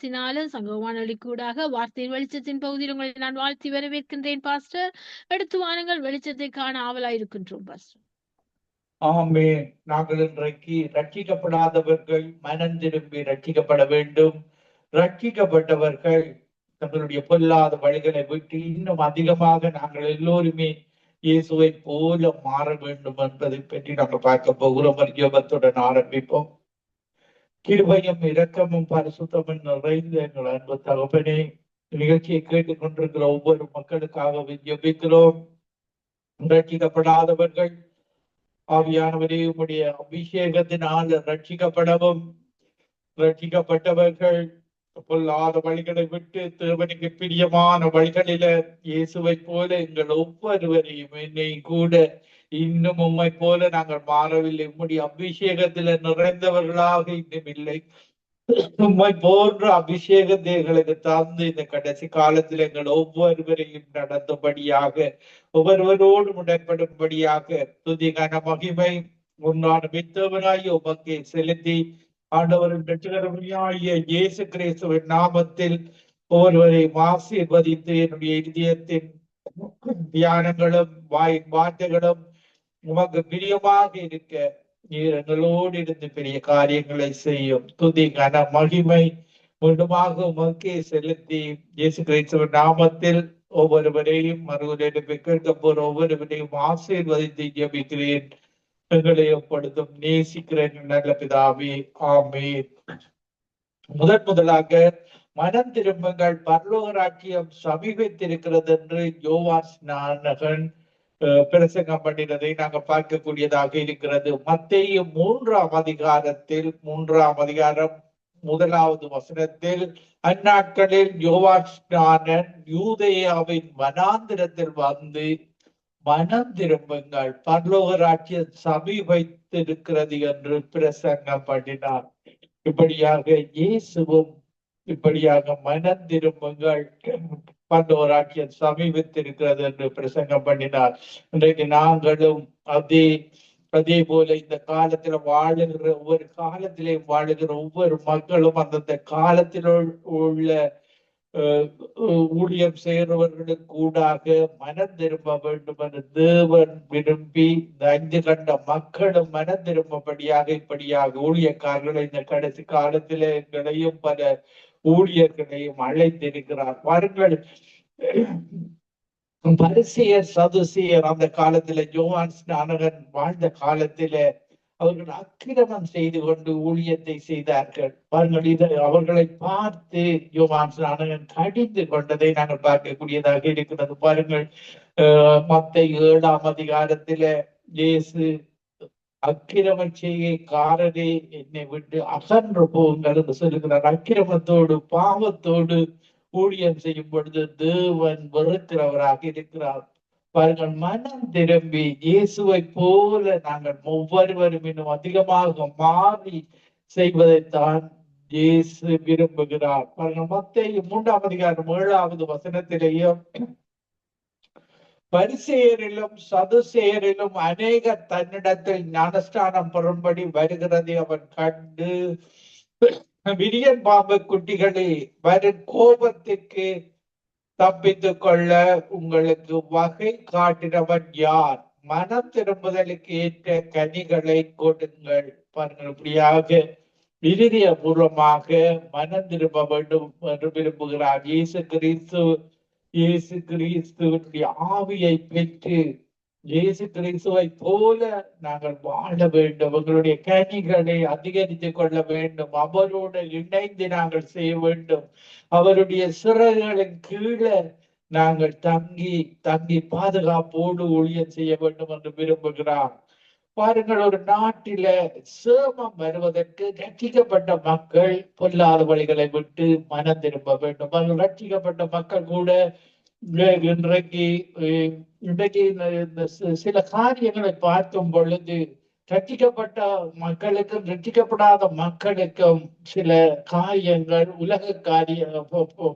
நாமத்தினாலும் சங்க கூடாக வார்த்தையின் வெளிச்சத்தின் பகுதியில் உங்களை நான் வாழ்த்தி வரவேற்கின்றேன் பாஸ்டர். எடுத்து வாருங்கள் வெளிச்சத்தை காண ஆவலாயிருக்கின்றோம் பாஸ்டர். ஆமே நாங்கள் இன்றைக்கு ரட்சிக்கப்படாதவர்கள் மனம் திரும்பி ரட்சிக்கப்பட வேண்டும். ரட்சிக்கப்பட்டவர்கள் தங்களுடைய பொல்லாத வழிகளை விட்டு இன்னும் அதிகமாக நாங்கள் எல்லோருமே இயேசுவை போல மாற வேண்டும் என்பதை பற்றி நாங்கள் பார்க்க போகிறோம். ஒரு ஆரம்பிப்போம். கிருபையும் இரக்கமும் பரிசுத்தமும் நிறைந்த எங்கள் அன்பு தகப்பனே நிகழ்ச்சியை கேட்டுக் கொண்டிருக்கிற ஒவ்வொரு மக்களுக்காக ஜெபிக்கிறோம். ரட்சிக்கப்படாதவர்கள் ஆவியானவரே உடைய அபிஷேகத்தினால் ரட்சிக்கப்படவும். ரட்சிக்கப்பட்டவர்கள் பொல்லாத வழிகளை விட்டு தேவனுக்கு பிரியமான வழிகளில இயேசுவை போல எங்கள் ஒவ்வொருவரையும் என்னை கூட இன்னும் உம்மை போல நாங்கள் மாறவில்லை. உம்முடைய அபிஷேகத்தில நிறைந்தவர்களாக இன்னும் இல்லை. உம்மை போன்ற அபிஷேகத்தை எங்களுக்கு தந்து இந்த கடைசி காலத்தில் எங்கள் ஒவ்வொருவரையும் நடந்தபடியாக ஒவ்வொருவரோடு உடன்படும்படியாக துதிகான மகிமை உன்னான மித்தவராய் உமக்கு செலுத்தி ஆண்டவரின் வெற்றிகரமையாகிய இயேசு கிறிஸ்துவின் நாமத்தில் ஒருவரை ஆசீர்வதித்து என்னுடைய இதயத்தின் தியானங்களும் வாயின் வார்த்தைகளும் உமக்கு பிரியமாக இருக்க நீர் எங்களோடு இருந்து பெரிய காரியங்களை செய்யும். துதி கன மகிமை மீண்டுமாக உமக்கே செலுத்தி. இயேசு கிறிஸ்துவ நாமத்தில் ஒவ்வொருவரையும் மறுவரையும் கேட்க போற ஒவ்வொருவரையும் ஆசீர்வதித்து ஜபிக்கிறேன். எங்களை ஒப்படுத்தும் நேசிக்கிறேன். நல்ல பிதாவே ஆமே முதன் முதலாக மனம் திரும்புங்கள். பரலோக ராட்சியம் சமீபத்திருக்கிறது என்று யோவான் ஸ்நானகன் பிரசங்கம் பண்ணினதை நாங்கள் பார்க்கக்கூடியதாக இருக்கிறது. மத்திய மூன்றாம் அதிகாரத்தில் மூன்றாம் அதிகாரம் முதலாவது வசனத்தில் அந்நாட்களில் யோவான் யூதேயாவின் வனாந்திரத்தில் வந்து மனம் திரும்புங்கள். பரலோக ராட்சியம் சமீபத்திருக்கிறது என்று பிரசங்கம் பண்ணினார். இப்படியாக இயேசுவும் இப்படியாக மனம் திரும்புங்கள். பரலோக ராட்சியம் சமீபித்திருக்கிறது என்று பிரசங்கம் பண்ணினார். இன்றைக்கு நாங்களும் அதே அதே போல இந்த காலத்துல வாழுகிற ஒவ்வொரு காலத்திலே வாழுகிற ஒவ்வொரு மக்களும் அந்தந்த காலத்தில் உள்ள ஊழியம் செய்கிறவர்களுக்கு கூடாக மனம் திரும்ப வேண்டும் என்று தேவன் விரும்பி இந்த ஐந்து கண்ட மக்களும் மனம் திரும்பபடியாக இப்படியாக ஊழியக்காரர்களை இந்த கடைசி காலத்திலே எங்களையும் பல ஊழியர்களையும் அழைத்திருக்கிறார். பாருங்கள் பரிசியர் சதுசியர் அந்த காலத்துல ஜோவான் ஸ்நானகன் வாழ்ந்த காலத்தில அவர்கள் அக்கிரமம் செய்து கொண்டு ஊழியத்தை செய்தார்கள். பாருங்கள் இதை அவர்களை பார்த்து யோகான் ஸ்நானகன் கடிந்து கொண்டதை நாங்கள் பார்க்கக்கூடியதாக இருக்கிறது. பாருங்கள் மத்த ஏழாம் அதிகாரத்தில இயேசு அக்கிரம காரரே என்னை விட்டு அகன்று போங்கள் என்று சொல்லுகிறார். அக்கிரமத்தோடு பாவத்தோடு ஊழியம் செய்யும் பொழுது தேவன் வெறுக்கிறவராக இருக்கிறார். பாருங்கள் மனம் திரும்பி இயேசுவை போல நாங்கள் ஒவ்வொருவரும் இன்னும் அதிகமாக மாறி செய்வதைத்தான் இயேசு விரும்புகிறார். பாருங்கள் மத்திய மூன்றாம் அதிகாரம் ஏழாவது வசனத்திலேயும் பரிசெயரிலும் சதுசெயரிலும் அநேக தன்னிடத்தில் ஞானஸ்தானம் பெறும்படி வருகிறதை. அவன் கண்டு விரியன் பாம்பு குட்டிகளே வரும் கோபத்துக்கு தப்பித்துக் கொள்ள உங்களுக்கு வகை காட்டினவன் யார்? மனம் திரும்புதலுக்கு ஏற்ற கனிகளை கொடுங்கள். பாருங்கள் இப்படியாக விருதிய பூர்வமாக மனம் திரும்ப வேண்டும் என்று விரும்புகிறார். இயேசு கிறிஸ்து இயேசு கிறிஸ்துவனுடைய ஆவியை பெற்று இயேசு கிறிஸ்துவை போல நாங்கள் வாழ வேண்டும். எங்களுடைய கனிகளை அதிகரித்துக் கொள்ள வேண்டும். அவரோடு இணைந்து நாங்கள் செய்ய வேண்டும். அவருடைய சிறகுகளின் கீழே நாங்கள் தங்கி தங்கி பாதுகாப்போடு ஊழியம் செய்ய வேண்டும் என்று விரும்புகிறார். பாருங்கள் ஒரு நாட்டில சேமம் வருவதற்கு ரட்சிக்கப்பட்ட மக்கள் பொல்லாத வழிகளை விட்டு மனம் திரும்ப வேண்டும். அவர்கள் ரட்சிக்கப்பட்ட மக்கள் கூட இன்றைக்கு இன்றைக்கு இந்த சில காரியங்களை பார்க்கும் பொழுது ரட்சிக்கப்பட்ட மக்களுக்கும் ரட்சிக்கப்படாத மக்களுக்கும் சில காரியங்கள் உலக காரிய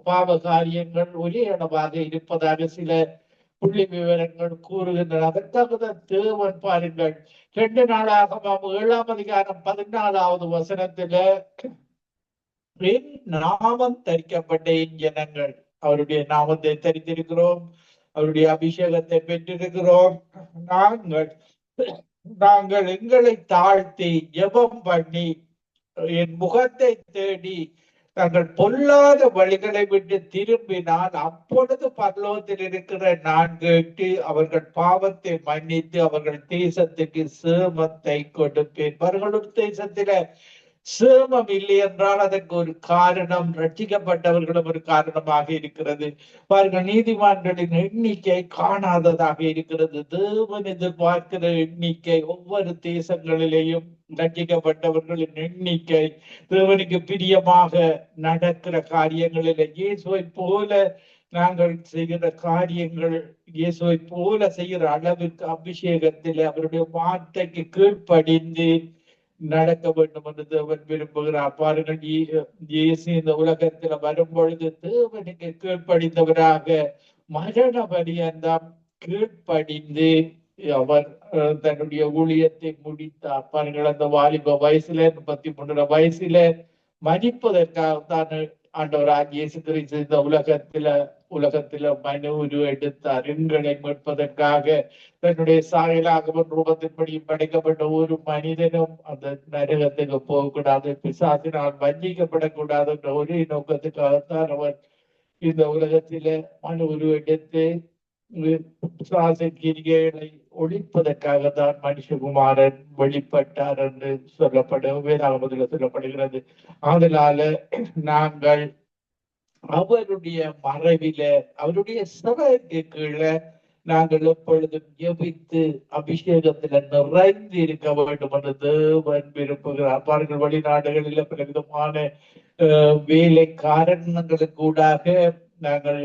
பாவ காரியங்கள் ஒரே இடமாக இருப்பதாக சில புள்ளி விவரங்கள் கூறுகின்றன. அதற்காக தேவன் பாருங்கள் ரெண்டு நாளாக ஏழாம் அதிகாரம் பதினாலாவது வசனத்துல என் நாமம் தரிக்கப்பட்ட ஜனங்கள். அவருடைய நாமத்தை தரித்திருக்கிறோம் அவருடைய அபிஷேகத்தை பெற்றிருக்கிறோம். நாங்கள் நாங்கள் எங்களை தாழ்த்தி ஜபம் பண்ணி என் முகத்தை தேடி தங்கள் பொல்லாத வழிகளை விட்டு திரும்பினால் அப்பொழுது பரலோகத்தில் இருக்கிற நான் கேட்டு அவர்கள் பாவத்தை மன்னித்து அவர்கள் தேசத்துக்கு சேமத்தை கொடுப்பேன். அவர்களுடைய தேசத்தில சேமம் இல்லை என்றால் அதற்கு ஒரு காரணம். ரட்சிக்கப்பட்டவர்களும் ஒரு காரணமாக இருக்கிறது. பாருங்கள் நீதிமான்களின் எண்ணிக்கை காணாததாக இருக்கிறது. தேவன் எதிர்பார்க்கிற எண்ணிக்கை ஒவ்வொரு தேசங்களிலேயும் ரட்சிக்கப்பட்டவர்களின் எண்ணிக்கை தேவனுக்கு பிரியமாக நடக்கிற காரியங்களில. இயேசுவை போல நாங்கள் செய்கிற காரியங்கள் இயேசுவை போல செய்கிற அளவிற்கு அபிஷேகத்தில் அவருடைய வார்த்தைக்கு கீழ்ப்படிந்து நடக்க வேண்டும் என்று தேவன் விரும்புகிறார் பாருங்கள் இயேசு இந்த உலகத்துல வரும் பொழுது தேவனுக்கு கீழ்ப்படிந்தவராக மரண பரியந்தம் கீழ்ப்படிந்து அவர் தன்னுடைய ஊழியத்தை முடித்தார் பாருங்கள் அந்த வாலிப வயசுல முப்பத்தி மூன்று வயசுல மதிப்பதற்காக தான் ஆண்டவராக இயேசு கிறிஸ்து இந்த உலகத்துல உலகத்துல மனு உரு எடுத்தார் எங்களை மீட்பதற்காக தன்னுடைய சாயலாகவும் ரூபத்தின்படி படைக்கப்பட்ட ஒரு மனிதனும் அந்த நரகத்துக்கு போகக்கூடாது பிசாசினால் வஞ்சிக்கப்படக்கூடாது என்ற ஒரே நோக்கத்துக்காகத்தான் அவர் இந்த உலகத்தில மனு உருவெடுத்து பிசாசின் கிரிகைகளை ஒழிப்பதற்காக தான் மனுஷகுமாரன் வெளிப்பட்டார் என்று சொல்லப்படும் வேதாகமத்தில் சொல்லப்படுகிறது. அதனால நாங்கள் அவருடைய மறைவில அவருடைய சிவக்கு கீழே நாங்கள் எப்பொழுதும் ஜெபித்து அபிஷேகத்துல நிறைந்து இருக்க வேண்டும் என்று தேவன் விரும்புகிறார். பாருங்கள் வெளிநாடுகளில் பல விதமான அஹ், வேலை காரணங்களுக்கூடாக நாங்கள்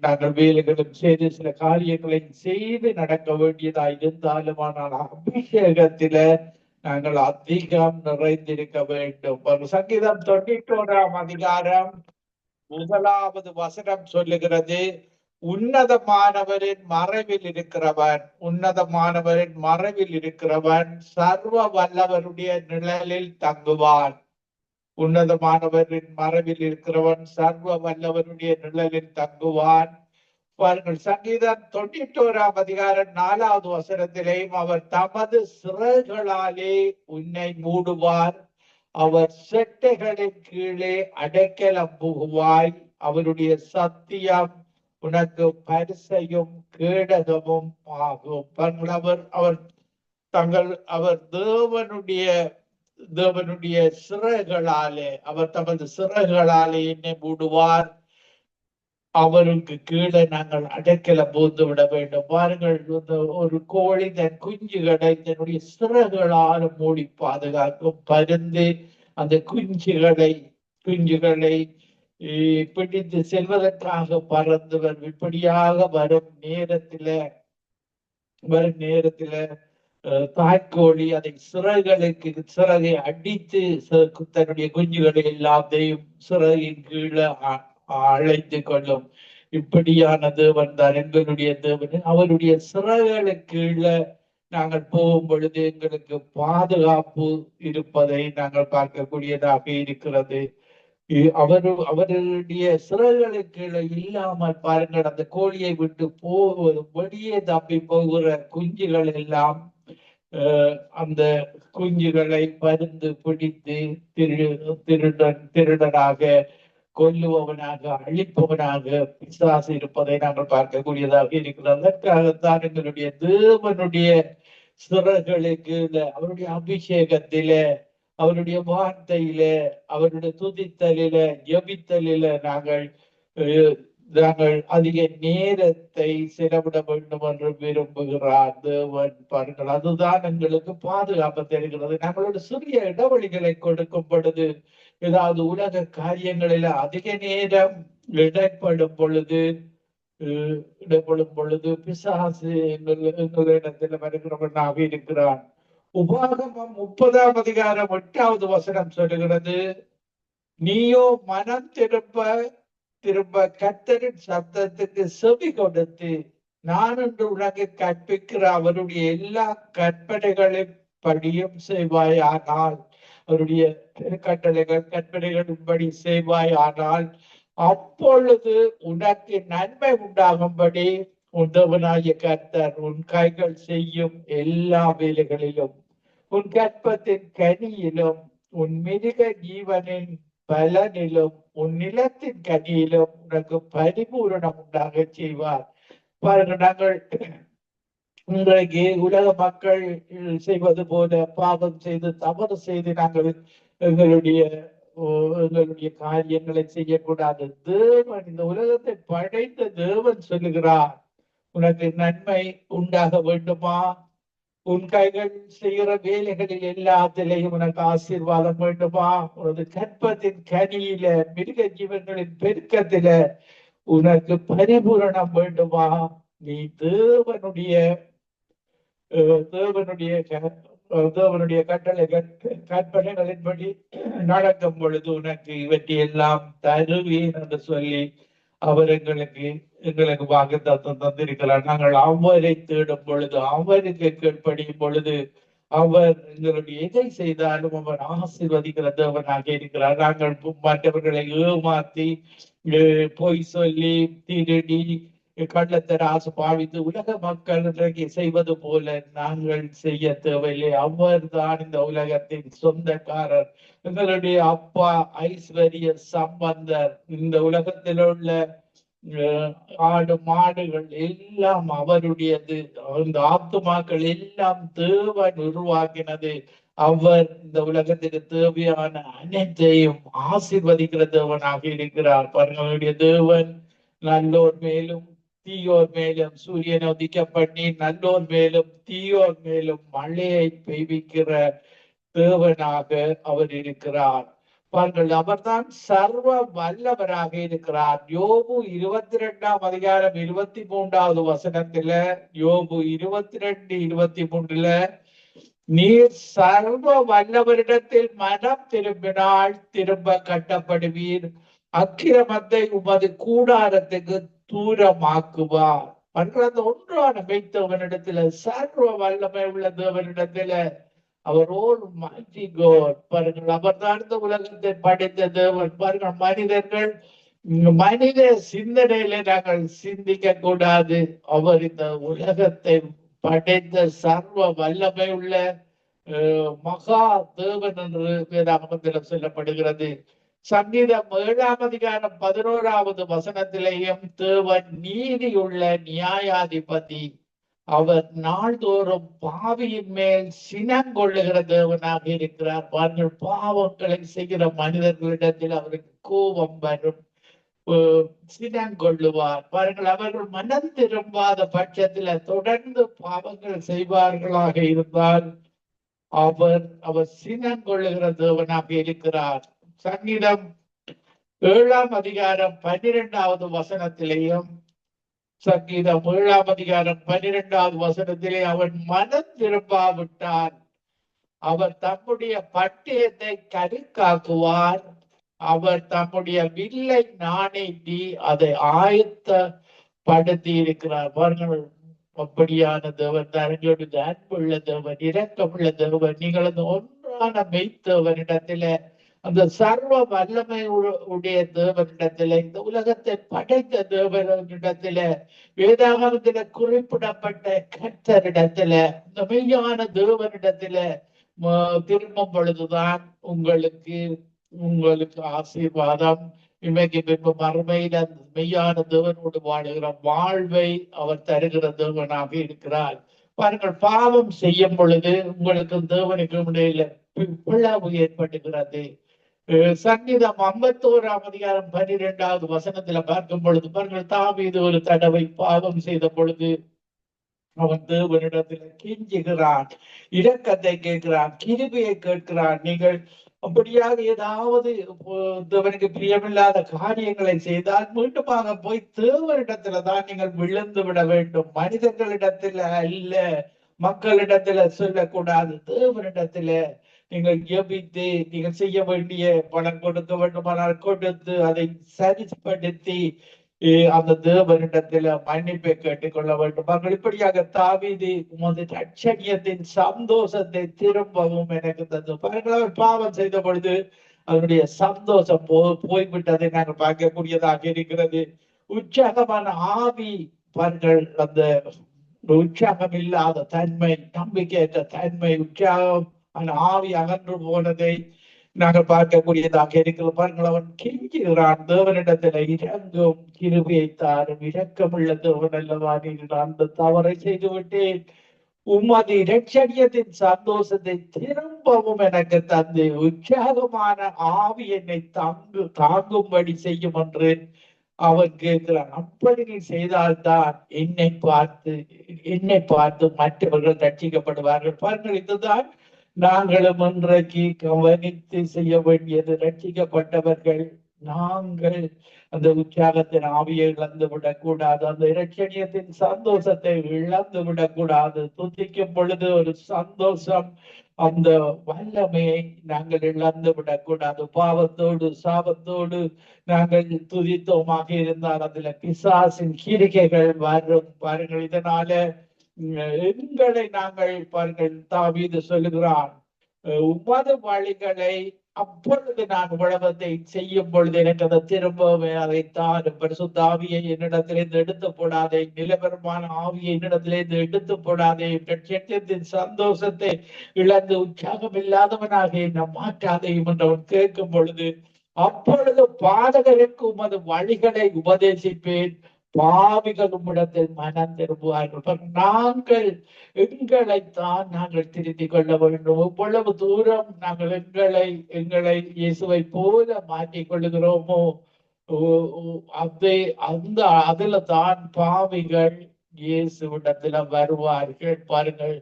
நாங்கள் வேலைகளும் செய்து சில காரியங்களை செய்து நடக்க வேண்டியதா இருந்தாலும் ஆனால் அபிஷேகத்தில நாங்கள் அதிகம் நிறைந்திருக்க வேண்டும். ஒரு சங்கீதம் தொண்ணூற்றோராம் அதிகாரம் முதலாவது வசனம் சொல்லுகிறது. உன்னதமானவரின் மறைவில் இருக்கிறவன் உன்னதமானவரின் மறைவில் இருக்கிறவன் சர்வ வல்லவருடைய நிழலில் தங்குவான். உன்னதமானவரின் மரபில் இருக்கிறவன் சர்வ வல்லவருடைய நிழலில் தங்குவான். பாருங்கள் சங்கீதம் தொண்ணூற்றோராம் அதிகாரம் நாலாவது வசனத்திலேயும் அவர் தமது சிறகுகளாலே உன்னை மூடுவார். அவர் செட்டைகளின் கீழே அடைக்கலம் புகுவாய். அவருடைய சத்தியம் உனக்கு பரிசையும் கேடகமும் ஆகும். அவர் அவர் தங்கள் அவர் தேவனுடைய தேவனுடைய சிறகுகளாலே அவர் தமது சிறகுகளாலே என்னை மூடுவார். அவருக்கு கீழே நாங்கள் அடைக்கல போந்து விட வேண்டும். பாருங்கள் இந்த ஒரு கோழி தன் குஞ்சுகளை தன்னுடைய சிறகுகளால் மூடி பாதுகாக்கும் பருந்து அந்த குஞ்சுகளை குஞ்சுகளை பிடித்து செல்வதற்காக பறந்து வரும் இப்படியாக வரும் நேரத்தில வரும் நேரத்தில தாய்க்கோழி அதை சிறகுகளுக்கு சிறகை அடித்து தன்னுடைய குஞ்சுகளை எல்லாத்தையும் சிறகின் கீழே அழைத்து கொள்ளும். இப்படியான தேவன் தான் எங்களுடைய தேவன். அவருடைய சிறகுகளுக்கு கீழே நாங்கள் போகும் பொழுது எங்களுக்கு பாதுகாப்பு இருப்பதை நாங்கள் பார்க்கக்கூடியதாக இருக்கிறது. இ- அவரு அவருடைய சிறகுகளுக்கு கீழே இல்லாமல் பாருங்கள் அந்த கோழியை விட்டு போவது வெளியே தப்பி போகிற குஞ்சுகள் எல்லாம் அந்த குஞ்சுகளை பருந்து பிடித்து திரு திருடன் திருடனாக கொல்லுபவனாக அழிப்பவனாக பிசாசு இருப்பதை நாங்கள் பார்க்கக்கூடியதாக இருக்கிறது. அதற்காகத்தான் எங்களுடைய தேவனுடைய சிறர்களுக்கு அவருடைய அபிஷேகத்தில அவருடைய வார்த்தையில அவருடைய துதித்தலில ஜபித்தலில நாங்கள் அஹ், நாங்கள் அதிக நேரத்தை செலவிட வேண்டும் என்று விரும்புகிறார். தேவன் பாருங்கள் அதுதான் எங்களுக்கு பாதுகாப்பு தருகிறது. நம்மளோட சிறிய இடைவெளிகளை கொடுக்கும் பொழுது ஏதாவது உலக காரியங்களில அதிக நேரம் இடைப்படும் பொழுது அஹ், இடப்படும் பொழுது பிசாசு எங்களிடத்தில் வருகிறவனாக இருக்கிறான். உபாகமம் முப்பதாம் அதிகாரம் எட்டாவது வசனம் சொல்லுகிறது நீயோ மனம் திரும்ப திரும்ப கர்த்தரின் சத்தத்துக்கு செவி கொடுத்து நான் என்று உனக்கு கற்பிக்கிற அவருடைய எல்லா கற்பனைகளையும் படியும் செய்வாயானால் அவருடைய கட்டளைகள் கற்பனைகளின்படி செய்வாய் ஆனால் அப்பொழுது உனக்கு நன்மை உண்டாகும்படி உதவனாய கர்த்தர் உன் கைகள் செய்யும் எல்லா வேலைகளிலும் உன் கற்பத்தின் கனியிலும் உன் மிருக ஜீவனின் பலனிலும் உன் நிலத்தின் கனியிலும் உனக்கு பரிபூரணம் உண்டாக செய்வார். பாருங்க நாங்கள் இன்றைக்கு உலக மக்கள் செய்வது போல பாவம் செய்து தவறு செய்து நாங்கள் எங்களுடைய எங்களுடைய காரியங்களை செய்யக்கூடாது. தேவன் இந்த உலகத்தை படைத்த தேவன் சொல்லுகிறார் உனக்கு நன்மை உண்டாக வேண்டுமா? உன் கைகள் செய்கிற வேலைகளில் எல்லாத்திலையும் உனக்கு ஆசீர்வாதம் வேண்டுமா? உனது கற்பத்தின் கனியில மிருக ஜீவன்களின் பெருக்கத்தில உனக்கு பரிபூரணம் வேண்டுமா? நீ தேவனுடைய அஹ், தேவனுடைய க- தேவனுடைய கட்டளை கற்பனைகளின்படி நடக்கும் பொழுது உனக்கு இவற்றை எல்லாம் தருவேன் என்று சொல்லி அவர் எங்களுக்கு எங்களுக்கு வாக்குத்தத்தம் தந்திருக்கிறார். நாங்கள் அவரை தேடும் பொழுது அவருக்கு கீழ்ப்படியும் பொழுது அவர் எங்களுடைய எதை செய்தாலும் அவர் ஆசிர்வதிக்கிற தேவனாக இருக்கிறார். நாங்கள் மற்றவர்களை ஏமாத்தி பொய் சொல்லி திருடி கள்ளத்தராசு பாவித்து உலக மக்கள் இன்றைக்கு செய்வது போல நாங்கள் செய்ய தேவையில்லை. அவர் தான் இந்த உலகத்தின் சொந்தக்காரர். எங்களுடைய அப்பா ஐஸ்வர்ய சம்பந்தர். இந்த உலகத்தில் உள்ள ஆடு மாடுகள் எல்லாம் அவருடையது. அந்த ஆத்துமாக்கள் எல்லாம் தேவன் உருவாக்கினது அவர் இந்த உலகத்துக்கு தேவையான அனைத்தையும் ஆசிர்வதிக்கிற தேவனாக இருக்கிறார். பாருங்களுடைய தேவன் நல்லோர் மேலும் தீயோர் மேலும் சூரியனை உதிக்க பண்ணி நல்லோர் மேலும் தீயோர் மேலும் மழையை பெய்விக்கிற தேவனாக அவர் இருக்கிறார். பாருங்கள் அவர்தான் சர்வ வல்லவராக இருக்கிறார். யோபு இருபத்தி ரெண்டாம் அதிகாரம் இருபத்தி மூன்றாவது வசனத்துல யோபு இருபத்தி ரெண்டு இருபத்தி மூன்றுல நீர் சர்வ வல்லவரிடத்தில் மனம் திரும்பினால் திரும்ப கட்டப்படுவீர். அக்கிரமத்தை உமது கூடாரத்துக்கு தூரமாக்குவார் பண்றது அந்த ஒன்றான மெய்த்தவனிடத்துல சர்வ வல்லமை உள்ள தேவனிடத்துல அவர் ஓல் mighty கோட் பாருங்கள் அவர் தான் இந்த உலகத்தை படைத்த தேவன். பாருங்கள் மனிதர்கள் மனித சிந்தனையில நாங்கள் சிந்திக்க கூடாது அவர் இந்த உலகத்தை படைத்த சர்வ வல்லமை உள்ள அஹ், மகா தேவன் என்று வேதாகமத்தில் சொல்லப்படுகிறது. சங்கீதம் ஏழாம் அதிகாரம் பதினோராவது வசனத்திலேயும் தேவன் நீதியுள்ள நியாயாதிபதி. அவர் நாள்தோறும் பாவியின் மேல் சினங்கொள்ளுகிற தேவனாக இருக்கிறார். பாருங்கள் பாவங்களை செய்கிற மனிதர்களிடத்தில் அவருக்கு கோபம் வரும். சினங்கொள்ளுவார் பாருங்கள் அவர்கள் மனம் திரும்பாத பட்சத்துல தொடர்ந்து பாவங்கள் செய்வார்களாக இருந்தால் அவர் அவர் சினங்கொள்ளுகிற தேவனாக இருக்கிறார். சங்கீதம் ஏழாம் அதிகாரம் பன்னிரெண்டாவது வசனத்திலேயும் சங்கீதம் ஏழாம் அதிகாரம் பன்னிரெண்டாவது வசனத்திலே அவன் மனம் திரும்பாவிட்டான். அவர் தம்முடைய பட்டயத்தை கருக்காக்குவார். அவர் தம்முடைய வில்லை நாணேற்றி அதை ஆயத்த படுத்தி இருக்கிறார் பாருங்கள் அப்படியான தேவன் தரஞ்சோடு அன்புள்ள தேவன் இரக்கமுள்ள தேவன் நீங்கள் அந்த ஒன்றான மெய்த்தவனிடத்தில அந்த சர்வ வல்லமை உ- உடைய தேவனிடத்தில இந்த உலகத்தை படைத்த தேவனிடத்தில வேதாகமத்தில குறிப்பிடப்பட்ட கர்த்தரிடத்தில இந்த மெய்யான தேவனிடத்தில திரும்பும் பொழுதுதான் உங்களுக்கு உங்களுக்கு ஆசீர்வாதம். இன்றைக்கு பின்பு மறுமையில அந்த மெய்யான தேவனோடு வாழுகிற வாழ்வை அவர் தருகிற தேவனாக இருக்கிறார். பாருங்கள் பாவம் செய்யும் பொழுது உங்களுக்கு தேவனுக்கும் இடையில பிளவு ஏற்பட்டுகிறது சங்கீதம் ஐம்பத்தோராம் அதிகாரம் பன்னிரெண்டாவது வசனத்துல பார்க்கும் பொழுது பாருங்கள் தாவீது ஒரு தடவை பாவம் செய்த பொழுது அவன் தேவனிடத்துல கெஞ்சுகிறான் இரக்கத்தை கேட்கிறான் கிருபியை கேட்கிறான். நீங்கள் அப்படியாக ஏதாவது தேவனுக்கு பிரியமில்லாத காரியங்களை செய்தால் மீண்டுமாக போய் தேவனிடத்துல தான் நீங்கள் விழுந்து விட வேண்டும். மனிதர்களிடத்துல அல்ல மக்களிடத்துல சொல்லக்கூடாது தேவனிடத்துல நீங்கள் ஜெபித்து நீங்கள் செய்ய வேண்டிய பணம் கொடுக்க வேண்டுமானால் கொடுத்து அதை சரிப்படுத்தி அந்த தேவனிடத்தில் மன்னிப்பை கேட்டுக்கொள்ள வேண்டும். அவர்கள் இப்படியாக தாவிதி உமது ரட்சணியத்தின் சந்தோஷத்தை திரும்பவும் எனக்கு தந்து. பாருங்கள் அவர் பாவம் செய்த பொழுது அவருடைய சந்தோஷம் போ போய்விட்டதை நாங்கள் பார்க்கக்கூடியதாக இருக்கிறது. உற்சாகமான ஆவி பாருங்கள் அந்த உற்சாகம் இல்லாத தன்மை நம்பிக்கையற்ற தன்மை உற்சாகம் அந்த ஆவி அகன்று போனதை நாங்கள் பார்க்கக்கூடியதாக இருக்கிறோம் பாருங்கள் அவன் கெஞ்சுகிறான் தேவனிடத்துல இறங்கும் கிருபியை தாரும் இரக்கமுள்ள தேவன் அல்லவா? நீர் அந்த தவறை செய்து விட்டேன் உமது இரட்சணியத்தின் சந்தோஷத்தை திரும்பவும் எனக்கு தந்து உற்சாகமான ஆவி என்னை தாங்கு தாங்கும்படி செய்யும் என்று அவன் கேட்கிறான். அப்படி நீ செய்தால்தான் என்னை பார்த்து என்னை பார்த்து மற்றவர்கள் ரட்சிக்கப்படுவார்கள். பாருங்கள் இதுதான் நாங்களும் இன்றைக்கு கவனித்து செய்ய வேண்டியது ரட்சிக்கப்பட்டவர்கள் நாங்கள் அந்த உற்சாகத்தின் ஆவியை இழந்து விடக்கூடாது அந்த இரட்சணியத்தின் சந்தோஷத்தை இழந்து விடக்கூடாது. துதிக்கும் பொழுது ஒரு சந்தோஷம் அந்த வல்லமையை நாங்கள் இழந்து விடக்கூடாது. பாவத்தோடு சாபத்தோடு நாங்கள் துதித்தோமாக இருந்தால் அதுல பிசாசின் கிரிகைகள் வரும். பாருங்கள் இதனால எங்களை நாங்கள் பாருங்கள் தாவீது சொல்லுகிறான் உமது வழிகளை அப்பொழுது நான் உழவத்தை செய்யும் பொழுது எனக்கு அதை திரும்பவே அதை தான் பரிசுத்த ஆவியை என்னிடத்திலிருந்து எடுத்து போடாதே நிலவரமான ஆவியை என்னிடத்திலிருந்து எடுத்து போடாதே. லட்சியத்தின் சந்தோஷத்தை இழந்து உற்சாகம் இல்லாதவனாக என்னை மாற்றாதையும் என்று அவன் கேட்கும் பொழுது அப்பொழுது பாதகருக்கு உமது வழிகளை உபதேசிப்பேன் பாவிகள் உம்மிடத்தில் மனம் திரும்புவார்கள் நாங்கள் எங்களைத்தான் நாங்கள் திருத்திக் கொள்ள வேண்டும். எவ்வளவு தூரம் நாங்கள் எங்களை எங்களை இயேசுவை போல மாற்றிக் கொள்ளுகிறோமோ? அதை அந்த அதுல தான் பாவிகள் இயேசுவிடத்துல வருவார்கள். பாருங்கள்.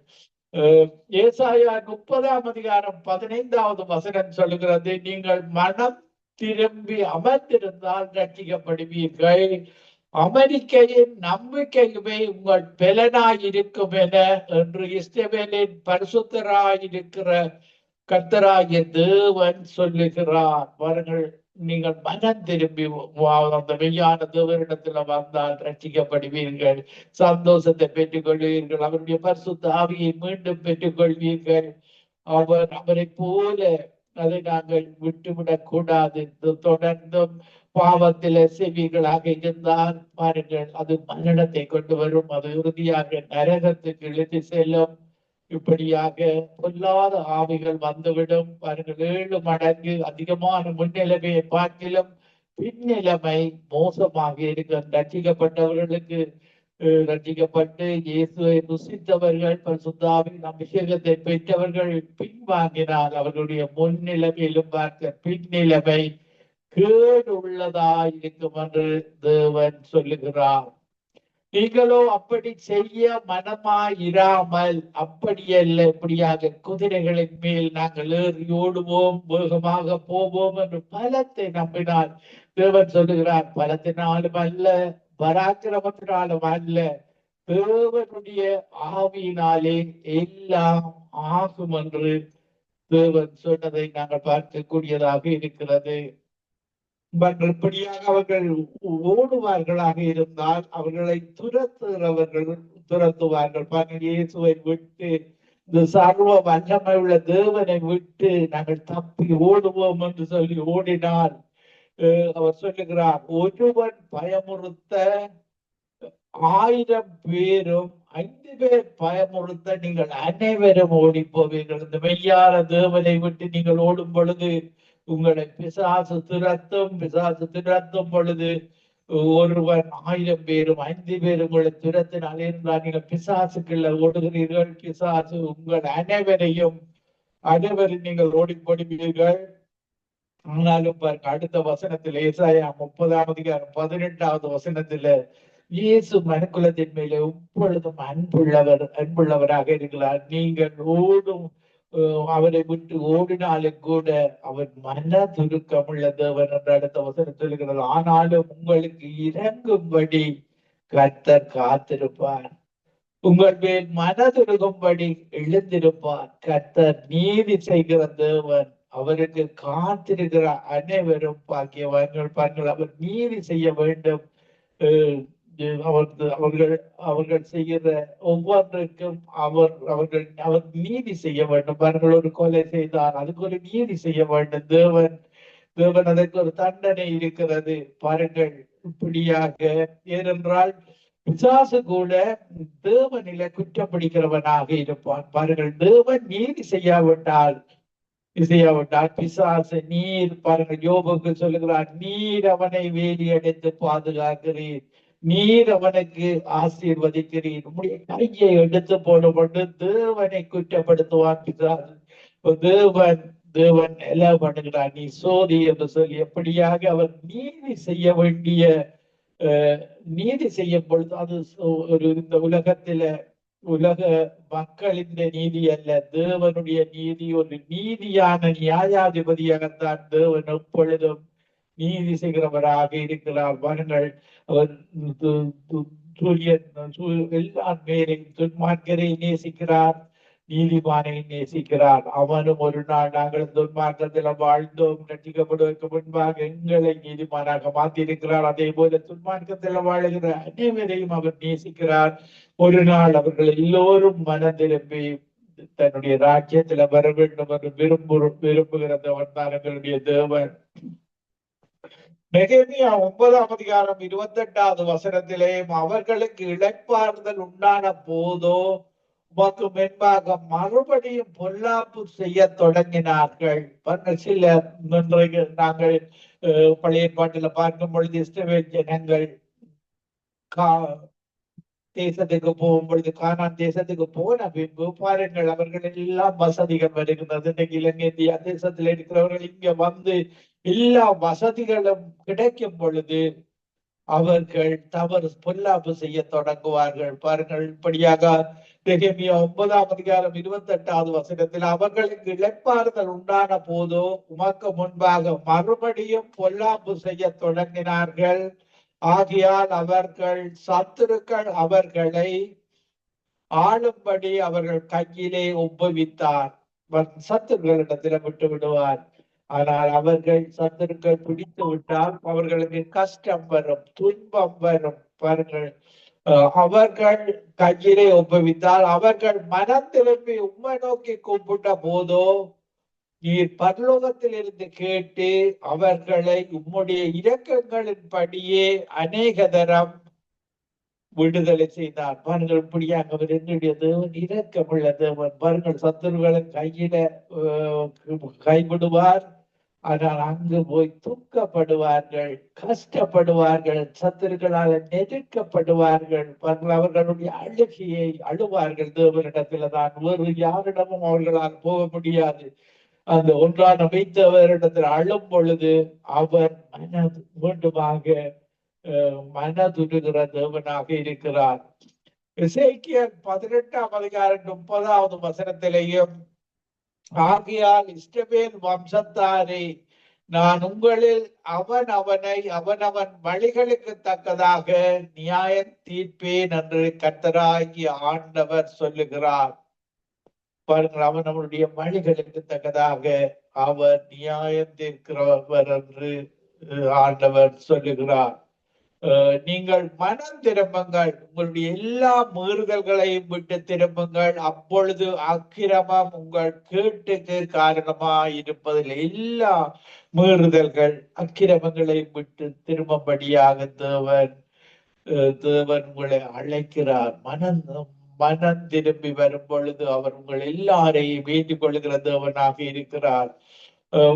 ஏசாயா முப்பதாம் அதிகாரம் பதினைந்தாவது வசனம் சொல்லுகிறது நீங்கள் மனம் திரும்பி அமர்ந்திருந்தால் ரட்சிக்கப்படுவீர்கள். அமெரிக்கையின் நம்பிக்கையுமே உங்கள் பலனாயிருக்கும் என என்று இஸ்ரேலின் பரிசுத்தராயிருக்கிற கர்த்தராகிய தேவன் சொல்லுகிறார். பாருங்கள் நீங்கள் மனம் திரும்பி அந்த மெய்யான தேவரிடத்துல வந்தால் ரட்சிக்கப்படுவீர்கள் சந்தோஷத்தை பெற்றுக் கொள்வீர்கள் அவருடைய பரிசுத்த ஆவியை மீண்டும் பெற்றுக் கொள்வீர்கள் அவர் அவரை போல அதை நாங்கள் விட்டுவிடக் கூடாது தொடர்ந்தும் பாவத்தில செவிகளாக இருந்தால் பாருங்கள் அது மரணத்தை கொண்டு வரும். அது உறுதியாக நரகத்துக்கு இழுத்து செல்லும். இப்படியாக பொல்லாத ஆவிகள் வந்துவிடும். பாருங்கள் ஏழு மடங்கு அதிகமான முன்னிலைமையை பார்க்கிலும் பின்னிலைமை மோசமாக இருக்கும். ரட்சிக்கப்பட்டவர்களுக்கு ரட்சிக்கப்பட்டு இயேசுவை ருசித்தவர்கள் பரிசுத்தாவின் அபிஷேகத்தை பெற்றவர்கள் பின்வாங்கினால் அவர்களுடைய முன்னிலைமையிலும் பார்க்க பின்னிலைமை கேடு உள்ளதாயிருக்கும் என்று தேவன் சொல்லுகிறார். நீங்களோ அப்படி செய்ய மனமாயிராமல் அப்படியல்ல இப்படியாக குதிரைகளின் மேல் நாங்கள் ஏறி ஓடுவோம் வேகமாக போவோம் என்று பலத்தை நம்பினால் தேவன் சொல்லுகிறார். பலத்தினாலும் அல்ல பராக்கிரமத்தினாலும் அல்ல தேவனுடைய ஆவியினாலே எல்லாம் ஆகும் என்று தேவன் சொன்னதை நாங்கள் பார்க்கக்கூடியதாக இருக்கிறது. பட் அவர்கள் ஓடுவார்களாக இருந்தால் அவர்களை துரத்துகிறவர்கள் துரத்துவார்கள். பாருங்கள் இயேசுவை விட்டு இந்த சர்வ வல்லமை உள்ள தேவனை விட்டு நாங்கள் தப்பி ஓடுவோம் என்று சொல்லி ஓடினால் அவர் சொல்லுகிறார் ஒருவன் பயமுறுத்த ஆயிரம் பேரும் ஐந்து பேர் பயமுறுத்த நீங்கள் அனைவரும் ஓடி போவீர்கள் இந்த மெய்யான தேவனை விட்டு நீங்கள் ஓடும் பொழுது உங்களை பிசாசு துரத்தும் பிசாசு துரத்தும் பொழுது ஒருவன் ஆயிரம் பேரும் ஐந்து பேரும் உங்களை துரத்தினால் இருந்தால் நீங்கள் பிசாசுக்குள்ள ஓடுகிறீர்கள். பிசாசு உங்கள் அனைவரையும் அனைவரும் நீங்கள் ஓடிப்படுவீர்கள். ஆனாலும் பாருங்க அடுத்த வசனத்தில் ஏசாயா முப்பதாம் அதிகாரம் பதினெட்டாவது வசனத்துல இயேசு மனுக்குலத்தின் மேலே இப்பொழுதும் அன்புள்ளவர் அன்புள்ளவராக இருக்கிறார். நீங்கள் ஓடும் அவரை விட்டு ஓடினாலும் கூட அவர் மன துருக்கம் உள்ள தேவன் என்று அடுத்த வசனம் சொல்லுகிறது ஆனாலும் உங்களுக்கு இறங்கும்படி கர்த்தர் காத்திருப்பார். உங்கள் மேல் மனதுருகும்படி எழுந்திருப்பார். கர்த்தர் நீதி செய்கிற தேவன் அவருக்கு காத்திருக்கிற அனைவரும் பாக்கியவான்கள். பாருங்கள் அவர் நீதி செய்ய வேண்டும். அவர்கள் அவர்கள் அவர்கள் செய்கிற ஒவ்வொன்றுக்கும் அவர் அவர்கள் அவர் நீதி செய்ய வேண்டும். அவர்கள் ஒரு கொலை செய்தார் அதுக்கு ஒரு நீதி செய்ய வேண்டும். தேவன் தேவன் அதற்கு ஒரு தண்டனை இருக்கிறது. பாருங்கள் இப்படியாக ஏனென்றால் பிசாசு கூட தேவனில குற்றப்பிடிக்கிறவனாக இருப்பான். பாருங்கள் தேவன் நீதி செய்யாவிட்டால் இசையாவிட்டால் பிசாசு நீர் பாருங்கள் யோபுக்கு சொல்லுகிறார் நீர் அவனை வேலி அடைந்து பாதுகாக்கிறீர். நீர் அவனுக்கு ஆசீர்வதிக்கிறீர். உம்முடைய கையை எடுத்து போடப்பட்டு தேவனை குற்றப்படுத்துவான் தேவன் தேவன் எல்லாம் பண்ணுகிறார் நீ சோதி என்று சொல்லி எப்படியாக அவர் நீதி செய்ய வேண்டிய நீதி செய்யும் பொழுது அது ஒரு இந்த உலகத்தில உலக மக்களின் நீதி அல்ல. தேவனுடைய நீதி ஒரு நீதியான நியாயாதிபதியாகத்தான் தேவன் எப்பொழுதும் நீதி செய்கிறவராக இருக்கிறார். மகன்கள் சூரியன் சூ- மேலையும் துன்மார்க்கரை நேசிக்கிறார் நீதிமானை நேசிக்கிறார். அவனும் ஒரு நாள் நாங்கள் துன்மார்க்கத்தில் வாழ்ந்தோம். ரட்சிக்கப்படுவதற்கு முன்பாக எங்களை நீதிமானாக மாற்றியிருக்கிறார். அதே போல துன்மார்க்கத்தில் வாழுகிற அனைவரையும் அவர் நேசிக்கிறார். ஒரு நாள் அவர்கள் எல்லோரும் மனம் திரும்பி தன்னுடைய ராஜ்யத்துல வர வேண்டும் என்று விரும்பு விரும்புகிறதவன் தான் எங்களுடைய தேவன் நெகேமியா ஒன்பதாம் அதிகாரம் இருபத்தி எட்டாவது வசனத்திலேயும் அவர்களுக்கு இழைப்பாறுதல் உண்டான போதோ உமக்கு முன்பாக மறுபடியும் பொல்லாப்பு செய்ய தொடங்கினார்கள். பாருங்க சில இன்றைக்கு நாங்கள் பழைய பாட்டில பார்க்கும் பொழுது இஸ்ரவேல் ஜனங்கள் கா தேசத்துக்கு போகும் பொழுது கானான் தேசத்துக்கு போன பின்பு பாருங்கள் அவர்கள் எல்லாம் வசதிகள் வருகிறது இன்னைக்கு இலங்கை இந்தியா தேசத்தில் இருக்கிறவர்கள் இங்க வந்து எல்லா வசதிகளும் கிடைக்கும் பொழுது அவர்கள் தவறு பொல்லாப்பு செய்ய தொடங்குவார்கள். பாருங்கள் இப்படியாக நெகேமியா ஒன்பதாம் அதிகாரம் இருபத்தி எட்டாவது வசனத்தில் அவர்களுக்கு இழப்பாறுதல் உண்டான போதோ உமக்கு முன்பாக மறுபடியும் பொல்லாப்பு செய்ய தொடங்கினார்கள். ஆகையால் அவர்கள் சத்துருக்கள் அவர்களை ஆளும்படி அவர்கள் கையிலே ஒப்புவித்தார். சத்துருக்களிடத்தில் விட்டு விடுவார் ஆனால் அவர்கள் சத்துருக்கள் பிடித்து விட்டால் அவர்களுக்கு கஷ்டம் வரும் துன்பம் வரும். பாருங்கள் அவர்கள் கையிலே ஒப்புவித்தால் அவர்கள் மனம் திரும்பி உம்மை நோக்கி கூப்பிட்ட போதோ நீர் பரலோகத்தில் இருந்து கேட்டு அவர்களை உம்முடைய இரக்கங்களின் படியே அநேக தரம் விடுதலை செய்தார். பாருங்கள் இப்படியாக அவர் என்னுடைய தேவன் இரக்கமுள்ள தேவன். பாருங்கள் சத்துருகளை கையில கைவிடுவார். ஆனால் அங்கு போய் துக்கப்படுவார்கள் கஷ்டப்படுவார்கள் சத்துருக்களால் நெருக்கப்படுவார்கள். பாருங்கள் அவர்களுடைய அழுகையை அழுவார்கள். தேவரிடத்துல தான் வேறு யாரிடமும் அவர்களால் போக முடியாது. அந்த ஒன்றான வைத்தவரிடத்தில் அழும் பொழுது அவர் மன மீண்டுமாக அஹ், மனதுருகிற தேவனாக இருக்கிறார். இசைக்கிய பதினெட்டாம் அதிகாரம் முப்பதாவது வசனத்திலேயும் ஆகையால் இஸ்ரவேல் வம்சத்தாரே நான் உங்களில் அவன் அவனை அவனவன் வழிகளுக்கு தக்கதாக நியாயம் தீர்ப்பேன் என்று கத்தராகி ஆண்டவர் சொல்லுகிறார். பாருங்கள் அவன் அவனுடைய வழிகளுக்கு தக்கதாக அவர் நியாயம் தீர்க்கிறவர் என்று அஹ், ஆண்டவர் சொல்லுகிறார். நீங்கள் மனம் திரும்புங்கள். உங்களுடைய எல்லா மீறுதல்களையும் விட்டு திரும்புங்கள். அப்பொழுது அக்கிரமம் உங்கள் கேட்டுக்கு காரணமா இருப்பதில் எல்லா மீறுதல்கள் அக்கிரமங்களையும் விட்டு திரும்பும்படியாக தேவன் தேவன் உங்களை அழைக்கிறார். மனம் மனம் திரும்பி வரும் பொழுது அவர் உங்கள் எல்லாரையும் வேண்டிக் கொள்கிற தேவனாக இருக்கிறார்.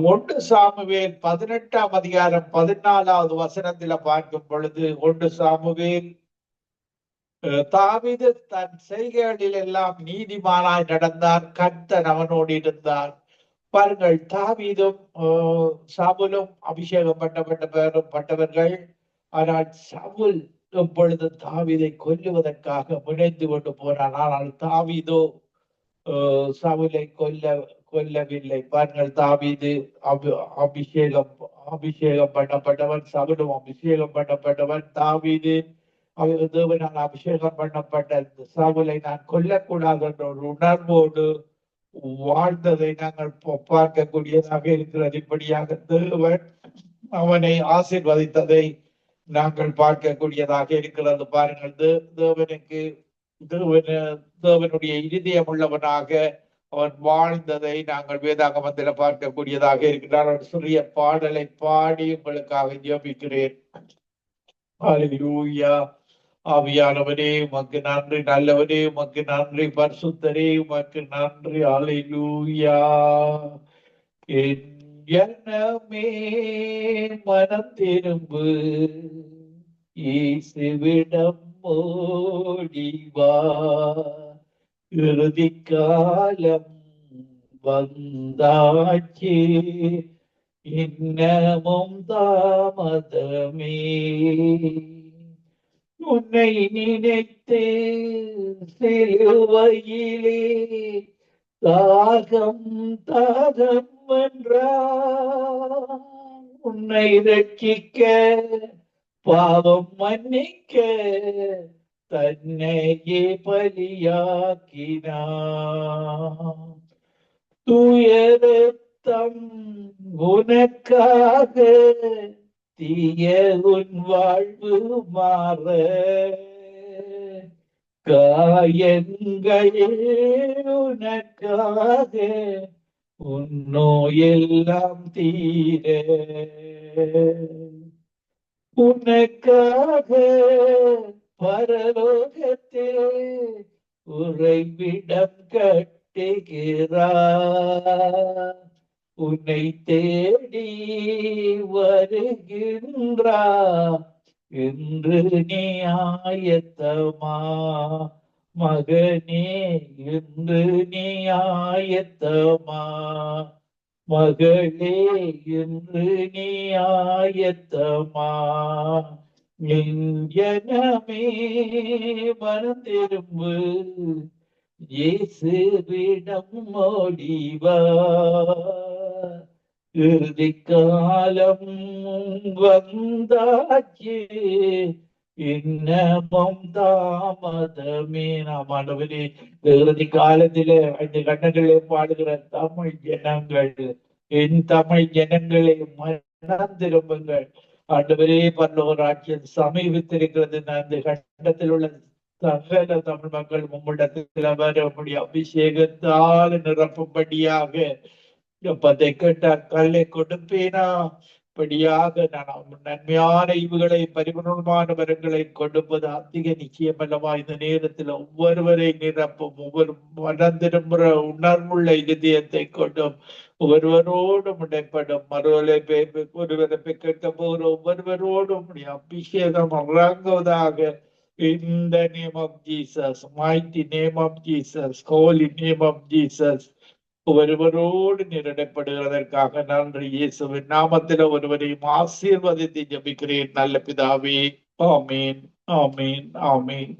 ஒன்று சாமுவேல் பதினெட்டாம் அதிகாரம் பதினாலாவது வசனத்தில பார்க்கும் பொழுது ஒன்று சாமுவேல் தாவிது தன் செய்கைகளில் எல்லாம் நீதிமானாய் நடந்தார் கர்த்தன் அவனோடு இருந்தார். பாருங்கள் தாவீதும் அஹ், அபிஷேகம் பண்ணப்பட்ட பட்டவர்கள். ஆனால் சவுல் இப்பொழுது தாவிதை கொல்லுவதற்காக முனைந்து கொண்டு போனான். ஆனால் தாவிதோ சவுலை கொல்ல கொல்லவில்லை. பாருங்கள் தாவீது அபி அபிஷேகம் அபிஷேகம் பண்ணப்பட்டவன் சகுடம் அபிஷேகம் பண்ணப்பட்டவன் தாவீது தேவனால் அபிஷேகம் பண்ணப்பட்ட சவுலை நான் கொல்லக்கூடாது என்ற ஒரு உணர்வோடு வாழ்ந்ததை நாங்கள் பார்க்கக்கூடியதாக இருக்கிறது. இப்படியாக தேவன் அவனை ஆசிர்வதித்ததை நாங்கள் பார்க்கக்கூடியதாக இருக்கிறது. பாருங்கள் தேவனுக்கு தேவன தேவனுடைய இருதயம் உள்ளவனாக அவன் வாழ்ந்ததை நாங்கள் வேதாகமத்தில் பார்க்கக்கூடியதாக இருக்கிறார் ஒரு சிறிய பாடலை பாடி உங்களுக்காக ஜெபிக்கிறேன் ஆவியானவரே உமக்கு நன்றி. நல்லவரே உமக்கு நன்றி. பரிசுத்தரே உமக்கு நன்றி. ஹalleluya என் எண்ணமே மனம் திரும்பு. ஈசுவிடம் ஓடி இறுதிக்காலம் இறுதி வந்தாச்சு இன்னமும் தாமதமே உன்னை நினைத்தே சிலுவையிலே தாகம் தாகம் என்றார் உன்னை ரட்சிக்க பாவம் மன்னிக்க தன்னையே பலியாக்கினார். துயரத்தம் உனக்காக தீய உன் வாழ்வு மாற. காயங்கள் உனக்காக உன் நோயெல்லாம் தீர. உனக்காக பரலோகத்தில் உறைவிடம் கட்டுகிறார். உன்னை தேடி வருகின்றார். என்று நீ ஆயத்தமா? மகனே என்று நீ ஆயத்தமா? மகளே என்று நீ ஆயத்தமா? என் ஜனமே மனம் இயேசுவிடம் இறுதி காலம் வந்தாச்சு. இன்னமும் தாமதமே. நாம் ஆண்டவரே இறுதி காலத்திலே ஐந்து கண்ணங்களே பாடுகிற தமிழ் ஜனங்கள் என் தமிழ் ஜனங்களே மனம் திரும்புங்கள் ஆண்டவரே பரலோராட்சியம் சமீபித்திருக்கிறது இந்த கண்டத்தில் உள்ள சகல தமிழ் மக்கள் உம்மிடத்தில் வர உம்முடைய அபிஷேகத்தால் நிரப்பும்படியாக எப்பதை கேட்டால் கல்லை கொடுப்பேனா? படியாக நான் நன்மையான ஈவுகளை பரிபூர்ணமான வரங்களை கொடுப்பது அதிக நிச்சயமல்லவா இந்த நேரத்தில் ஒவ்வொருவரை நிரப்பும் ஒவ்வொரு மனம் திரும்புற உணர்வுள்ள இதயத்தை கொண்டும் ஒருவரோடும் இடைப்படும் மறுவலை ஒருவரை கேட்க போகிற ஒவ்வொருவரோடும் அபிஷேகம் வழங்குவதாக. in the name of Jesus, mighty name of Jesus, holy name of Jesus. ஒருவரோடு நிரடப்படுகிறதற்காக நன்றி இயேசுவின் நாமத்தில் ஒருவரையும் ஆசீர்வதித்து ஜபிக்கிறேன் நல்ல பிதாவே. ஆமீன் ஆமீன் ஆமீன்.